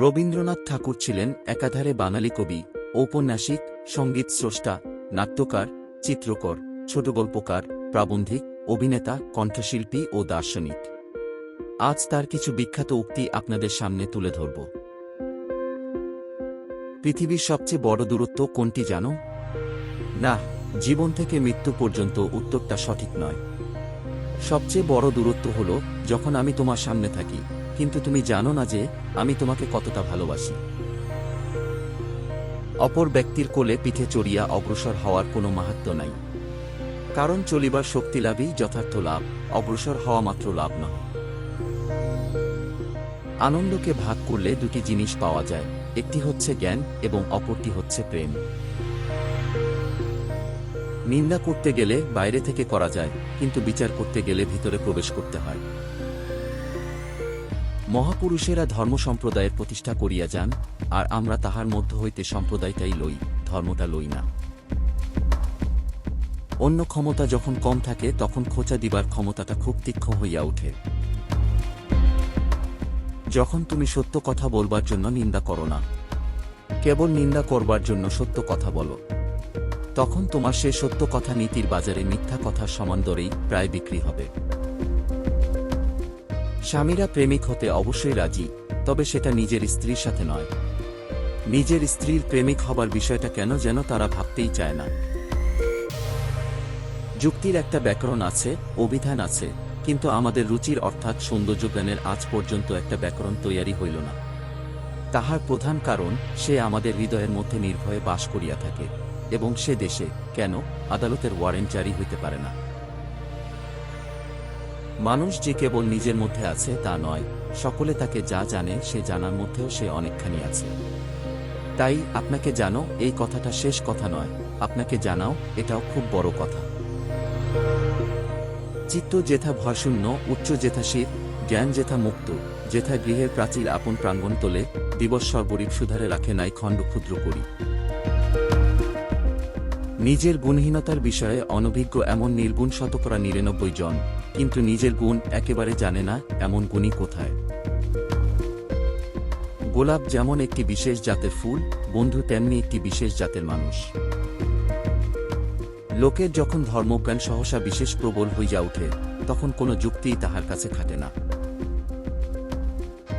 রবীন্দ্রনাথ ঠাকুর ছিলেন একাধারে বাঙালি কবি, ঔপন্যাসিক, সংগীত স্রষ্টা, নাট্যকার, চিত্রকর, ছোট গল্পকার, প্রাবন্ধিক, অভিনেতা, কণ্ঠশিল্পী ও দার্শনিক। আজ তার কিছু বিখ্যাত উক্তি আপনাদের সামনে তুলে ধরব। পৃথিবীর সবচেয়ে বড় দূরত্ব কোনটি জানো? না, জীবন থেকে মৃত্যু পর্যন্ত উত্তরটা সঠিক নয়। সবচেয়ে বড় দূরত্ব হল যখন আমি তোমার সামনে থাকি। কিন্তু তুমি জানো না যে আমি তোমাকে কতটা ভালোবাসি। অপর ব্যক্তির কোলে পিঠে চড়িয়া অগ্রসর হওয়ার কোনো মাহাত্ম নাই। কারণ চলিবার শক্তি লাভই যথার্থ লাভ, অগ্রসর হওয়া মাত্র লাভ নয় আনন্দকে ভাগ করলে দুটি জিনিস পাওয়া যায়, একটি হচ্ছে জ্ঞান এবং অপরটি হচ্ছে প্রেম। নিন্দা করতে গেলে বাইরে থেকে করা যায়, কিন্তু বিচার করতে গেলে ভিতরে প্রবেশ করতে হয়। মহাপুরুষেরা ধর্ম সম্প্রদায়ের প্রতিষ্ঠা করিয়া যান, আর আমরা তাহার মধ্য হইতে সম্প্রদায়টাই লই, ধর্মটা লই না। অন্য ক্ষমতা যখন কম থাকে, তখন খোঁচা দিবার ক্ষমতাটা খুব তীক্ষ্ণ হইয়া ওঠে। যখন তুমি সত্য কথা বলবার জন্য নিন্দা করো না, কেবল নিন্দা করবার জন্য সত্য কথা বলো, তখন তোমার সে সত্য কথা নীতির বাজারে মিথ্যা কথার সমান দরেই প্রায় বিক্রি হবে। স্বামীরা প্রেমিক হতে অবশ্যই রাজি, তবে সেটা নিজের স্ত্রীর সাথে নয়। নিজের স্ত্রীর প্রেমিক হবার বিষয়টা কেন যেন তারা ভাবতেই চায় না। যুক্তির একটা ব্যাকরণ আছে, অভিধান আছে, কিন্তু আমাদের রুচির অর্থাৎ সৌন্দর্য জ্ঞানের আজ পর্যন্ত একটা ব্যাকরণ তৈয়ারি হইল না। তাহার প্রধান কারণ, সে আমাদের হৃদয়ের মধ্যে নির্ভয়ে বাস করিয়া থাকে, এবং সে দেশে, কেন, আদালতের ওয়ারেন্ট জারি হইতে পারে না। মানুষ যে কেবল নিজের মধ্যে আছে তা নয়, সকলে তাকে যা জানে সে জানার মধ্যেও সে অনেকখানি আছে। তাই আপনাকে জানো, এই কথাটা শেষ কথা নয়, আপনাকে জানাও, এটাও খুব বড় কথা। চিত্ত যেথা ভয়শূন্য, উচ্চ যেথা শীত, জ্ঞান যেথা মুক্ত, যেথা গৃহের প্রাচীর আপন প্রাঙ্গণ তোলে, দিবস সর্বরীপ সুধারে রাখে নাই খণ্ড ক্ষুদ্র করি। নিজের গুণহীনতার বিষয়ে অনভিজ্ঞ এমন নির্গুণ শতকরা নিরানব্বই জন, কিন্তু নিজের গুণ একেবারে জানে না এমন গুণই কোথায়। গোলাপ যেমন একটি বিশেষ জাতের ফুল, বন্ধু তেমনি একটি বিশেষ জাতের মানুষ। লোকের যখন ধর্মজ্ঞান সহসা বিশেষ প্রবল হইয়া ওঠে, তখন কোনো যুক্তিই তাহার কাছে খাটে না।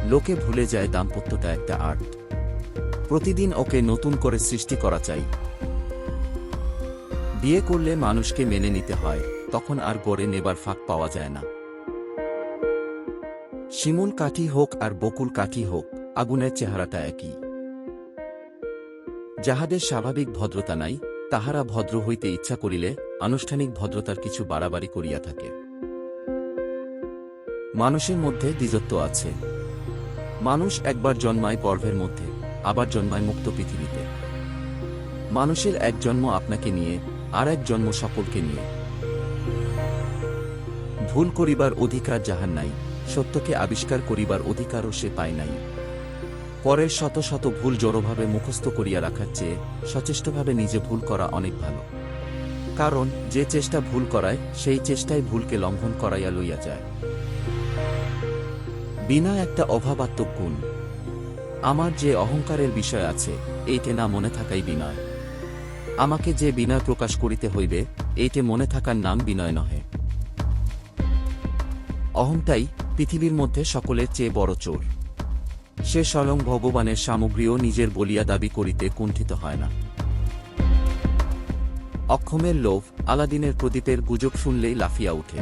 লোকে ভুলে যায় দাম্পত্যটা একটা আর্ট। প্রতিদিন ওকে নতুন করে সৃষ্টি করা চাই। বিয়ে করলে মানুষকে মেনে নিতে হয়, তখন আর গড়ে নেবার ফাঁক পাওয়া যায় না। শিমুল কাঠি হোক আর বকুল কাঠি হোক, আগুনের চেহারাটা একই। যাহাদের স্বাভাবিক ভদ্রতা নাই, তাহারা ভদ্র হইতে ইচ্ছা করিলে আনুষ্ঠানিক ভদ্রতার কিছু বাড়াবাড়ি করিয়া থাকে। মানুষের মধ্যে দ্বিজত্ব আছে। মানুষ একবার জন্মায় গর্ভের মধ্যে, আবার জন্মায় মুক্ত পৃথিবীতে। মানুষের এক জন্ম আপনাকে নিয়ে আর এক জন্ম সকলকে নিয়ে। ভুল করিবার অধিকার যাহার নাই, সত্যকে আবিষ্কার করিবার অধিকারও সে পায় নাই। পরের শত শত ভুল জড়োভাবে মুখস্থ করিয়া রাখার চেয়ে সচেষ্টভাবে নিজে ভুল করা অনেক ভালো। কারণ যে চেষ্টা ভুল করায়, সেই চেষ্টায় ভুলকে লঙ্ঘন করাইয়া লইয়া যায়। বিনা একটা অভাবাত্মক গুণ। আমার যে অহংকারের বিষয় আছে এইটে না মনে থাকাই বিনয়। আমাকে যে বিনয় প্রকাশ করিতে হইবে, এইটে মনে থাকার নাম বিনয় নহে। অহংটাই পৃথিবীর মধ্যে সকলের চেয়ে বড় চোর। সে স্বয়ং ভগবানের সামগ্রীও নিজের বলিয়া দাবি করিতে কুণ্ঠিত হয় না। অক্ষমের লোভ আলাদিনের প্রদীপের গুজব শুনলেই লাফিয়া উঠে।